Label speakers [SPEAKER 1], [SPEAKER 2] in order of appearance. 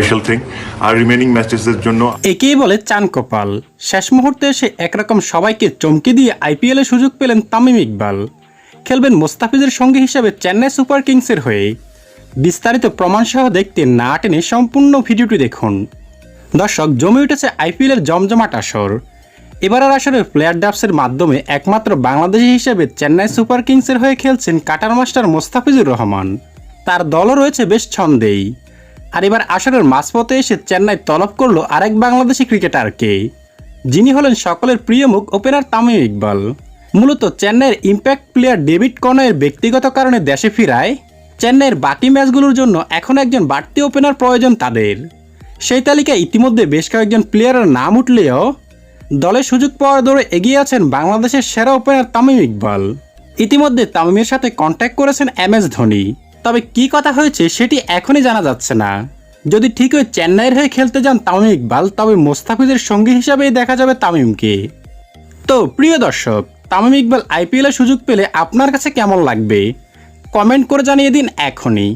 [SPEAKER 1] Special thing আর ম্যাচেসের জন্য
[SPEAKER 2] একেই বলে চান কপাল। শেষ মুহূর্তে এসে একরকম সবাইকে চমকে দিয়ে আইপিএলে সুযোগ পেলেন তামিম ইকবাল। খেলবেন মোস্তাফিজের সঙ্গী হিসেবে চেন্নাই সুপার কিংসের হয়ে বিস্তারিত প্রমাণসহ দেখতে না টেনে সম্পূর্ণ ভিডিওটি দেখুন। দর্শক, জমে উঠেছে আইপিএলের জমজমাট আসর। এবারের আসরের প্লেয়ার ড্রাফটসের মাধ্যমে একমাত্র বাংলাদেশি হিসেবে চেন্নাই সুপার কিংসের হয়ে খেলছেন কাটার মাস্টার মোস্তাফিজুর রহমান। তার দলও রয়েছে বেশ ছন্দেই। আর এবার আসরের মাঝপথে এসে চেন্নাই তলব করল আরেক বাংলাদেশি ক্রিকেটারকে, যিনি হলেন সকলের প্রিয় মুখ ওপেনার তামিম ইকবাল। মূলত চেন্নাইয়ের ইম্প্যাক্ট প্লেয়ার ডেভিড কনয়ের ব্যক্তিগত কারণে দেশে ফিরায়, চেন্নাইয়ের বাকি ম্যাচগুলোর জন্য এখন একজন বাড়তি ওপেনার প্রয়োজন তাদের। সেই তালিকায় ইতিমধ্যে বেশ কয়েকজন প্লেয়ারের নাম উঠলেও, দলে সুযোগ পাওয়ার দৌড়ে এগিয়ে আছেন বাংলাদেশের সেরা ওপেনার তামিম ইকবাল। ইতিমধ্যে তামিমের সাথে কন্ট্যাক্ট করেছেন এম এস ধোনি। তবে কি কথা হয়েছে সেটি এখনই জানা যাচ্ছে না। যদি ঠিক ওই চেন্নাইয়ের হয়ে খেলতে যান তামিম ইকবাল, তবে মোস্তাফিজের সঙ্গী হিসাবেই দেখা যাবে তামিমকে। তো প্রিয় দর্শক, তামিম ইকবাল আইপিএলের সুযোগ পেলে আপনার কাছে কেমন লাগবে? কমেন্ট করে জানিয়ে দিন এখনই।